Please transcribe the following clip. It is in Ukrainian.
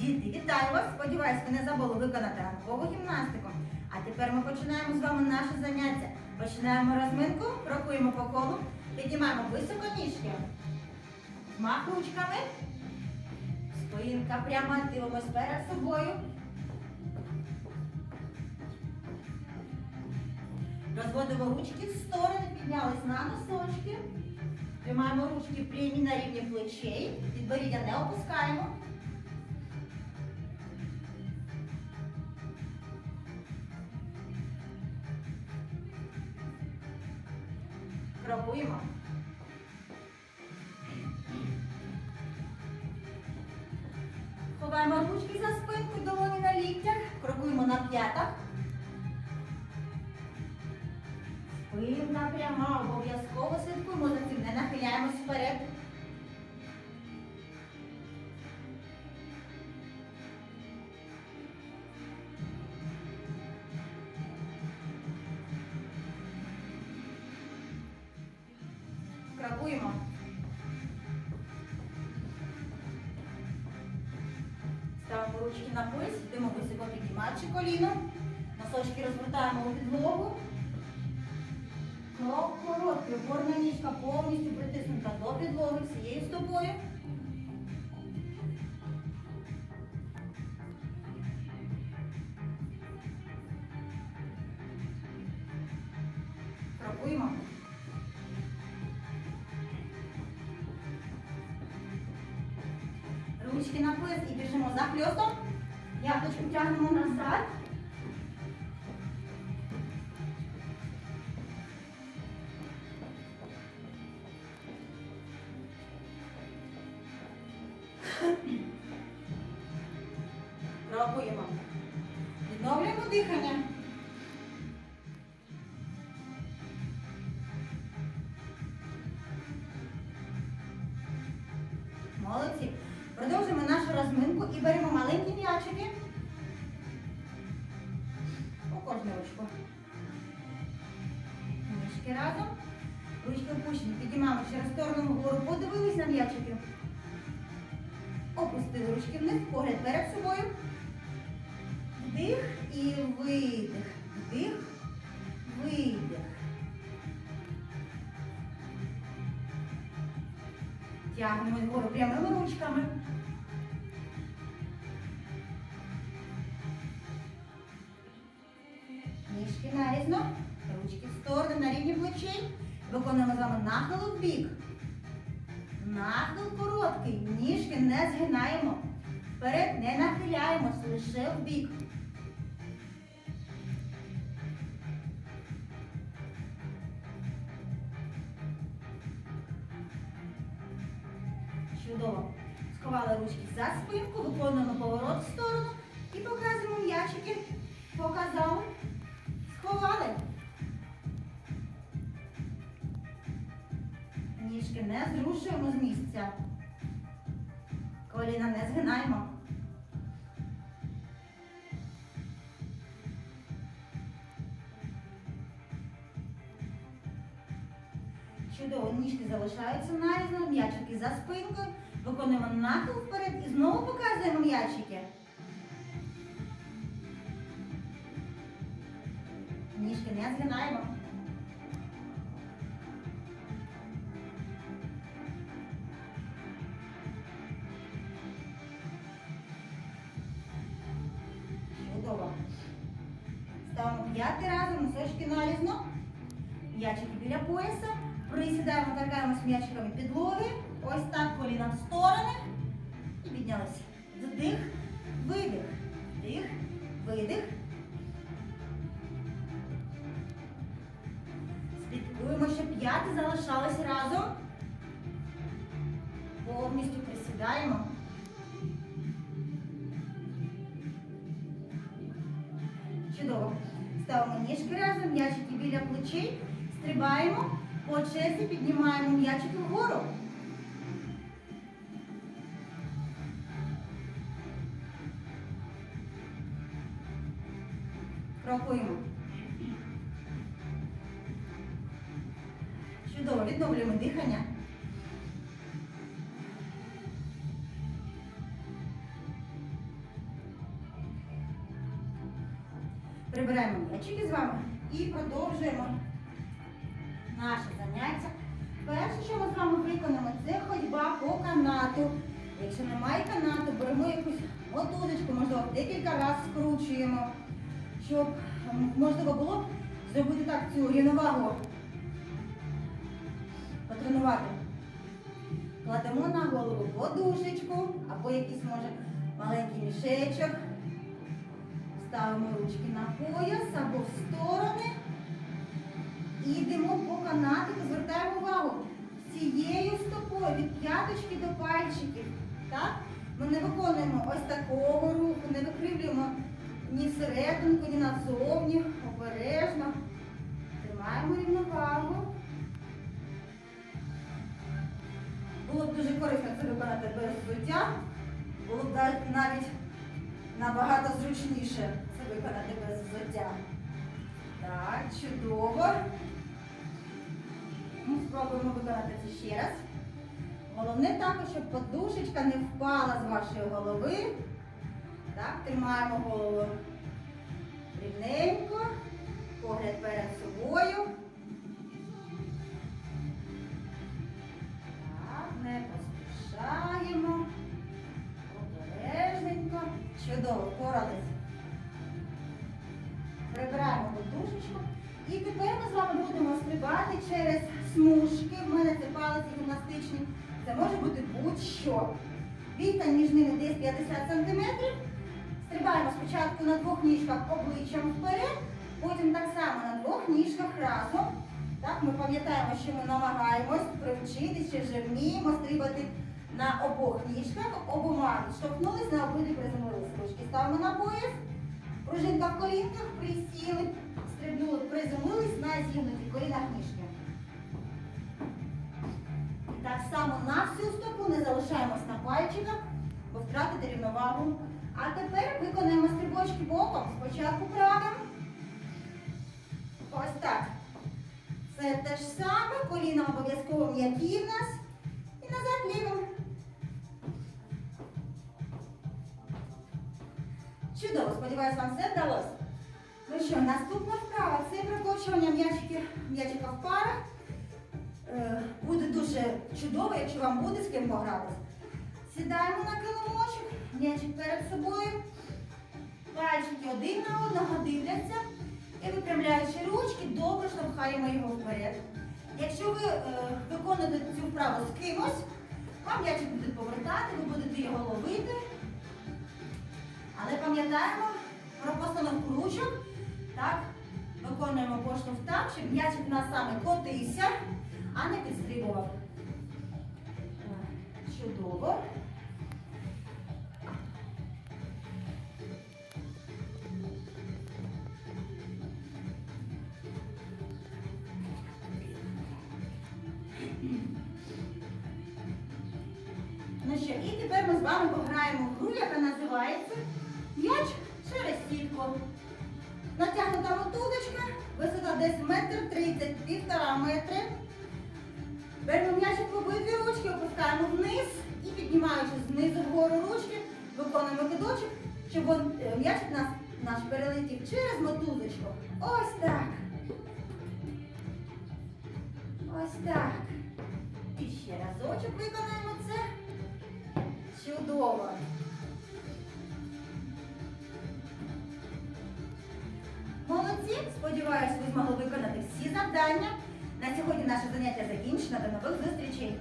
Діти, вітаю вас! Сподіваюсь, ви не забули виконати ранкову гімнастику. А тепер ми починаємо з вами наше заняття. Починаємо розминку, крокуємо по колу, піднімаємо високо ніжки. Мах ручками. Спинка прямо дивимось перед собою. Розводимо ручки в сторони, піднялись на носочки. Тримаємо ручки прямі на рівні плечей. Підборіддя не опускаємо. Крокуємо. Ховаємо ручки за спинку, долоні на ліктях. Крокуємо на п'ятах. Спинка пряма, обов'язково слідкуємо за цим, не нахиляємось вперед. Крокуємо. Ставимо ручки на пояс, йдемо високо підіймаючи коліно. Носочки розвертаємо у підлогу. Крок короткий, опорна ніжка повністю притиснута до підлоги всією стопою. Крокуємо. Ручки на пояс і біжимо за хльостом. Яблочку тягнемо назад. Крокуємо. Відновлюємо дихання. У кожну ручку. Ніжки разом. Ручки опущені. Підіймаємо через сторону вгору. Подивились на м'ячики. Опустили ручки вниз, погляд перед собою. Вдих і видих. Вдих, видих. Тягнемо вгору прямими ручками. Плечей. Виконуємо з вами нахил в бік. Нахил короткий. Ніжки не згинаємо. Вперед не нахиляємось, лише в бік. Чудово. Сховали ручки за спинку, виконуємо поворот в сторону і показуємо м'ячики. Показали. Сховали. Ніжки не зрушуємо з місця. Коліна не згинаємо. Чудово, ніжки залишаються нарізно, м'ячики за спинкою. Виконуємо нахил вперед і знову показуємо м'ячики. Ніжки не згинаємо. Чудово. Ставимо п'ятий разом, носочки нарізно. М'ячики біля пояса. Присідаємо, торкаємось м'ячиками підлоги. Ось так коліна в сторони. І піднялися. Вдих, видих. Вдих, видих. Слідкуємо, щоб п'яти залишались разом. Повністю присідаємо. Ставимо ніжки разом, м'ячики біля плечей. Стрибаємо. По черзі піднімаємо м'ячики вгору. Крокуємо. Чудово, відновлюємо дихання. Прибираємо м'ячики з вами і продовжуємо наше заняття. Перше, що ми з вами виконаємо, це ходьба по канату. Якщо немає канату, беремо якусь мотузочку, можливо, декілька разів скручуємо, щоб можливо було зробити так цю рівновагу, потренувати. Кладемо на голову подушечку або якийсь може маленький мішечок. Ставимо ручки на пояс або в сторони. І йдемо по канатику, звертаємо увагу цією стопою від п'яточки до пальчиків. Так? Ми не виконуємо ось такого руху, не викривлюємо ні всерединку, ні назовні. Обережно. Тримаємо рівновагу. Було б дуже корисно це виконати без взуття. Було б навіть- набагато зручніше без взуття. Так, чудово. Ну, спробуємо виконати це ще раз. Головне також, щоб подушечка не впала з вашої голови. Так, тримаємо голову рівненько, вами будемо стрибати через смужки. В мене це палиці гімнастичні. Це може бути будь-що. Відстань між ними десь 50 см. Стрибаємо спочатку на двох ніжках обличчям вперед, потім так само на двох ніжках разом. Так, ми пам'ятаємо, що ми намагаємось привчитися, чи вже вміємо стрибати на обох ніжках, обома відштовхнулись, на обидві приземлились. Ручки ставимо на пояс. Пружинка в колінках, присіли, стрибнули, приземлились на зігнуті колінах. І так само на всю стопу не залишаємось на пальчиках, бо втратите рівновагу. А тепер виконаємо стрибочки боком. Спочатку правим. Ось так. Це те ж саме, коліна обов'язково м'які в нас. І назад лівим. Чудово, сподіваюсь, вам все вдалося. Ну що, наступна вправа це прокочування м'ячика в парах. Е, буде дуже чудово, якщо вам буде з ким погратися. Сідаємо на килимочок, м'ячик перед собою. Пальчики один на одного дивляться. І випрямляючи ручки, добре штовхаємо його вперед. Якщо ви е, виконуєте цю вправу з кимось, вам м'ячик буде повертати, ви будете його ловити. Але пам'ятаємо про постановку ручок. Так, виконуємо поштовх так, щоб м'ячик нас саме котився, а не підстрибував. Чудово. Ну що, і тепер ми з вами пограємо в гру, яка називається М'яч десь метр тридцять, півтора метри. Беремо м'ячик в обидві ручки, опускаємо вниз і піднімаючи знизу вгору ручки, виконуємо кидочок, щоб е, м'ячик нас наш перелетів через мотузочку. Ось так. Ось так. Молодці! Сподіваюсь, ви змогли виконати всі завдання. На сьогодні наше заняття закінчено. До нових зустрічей.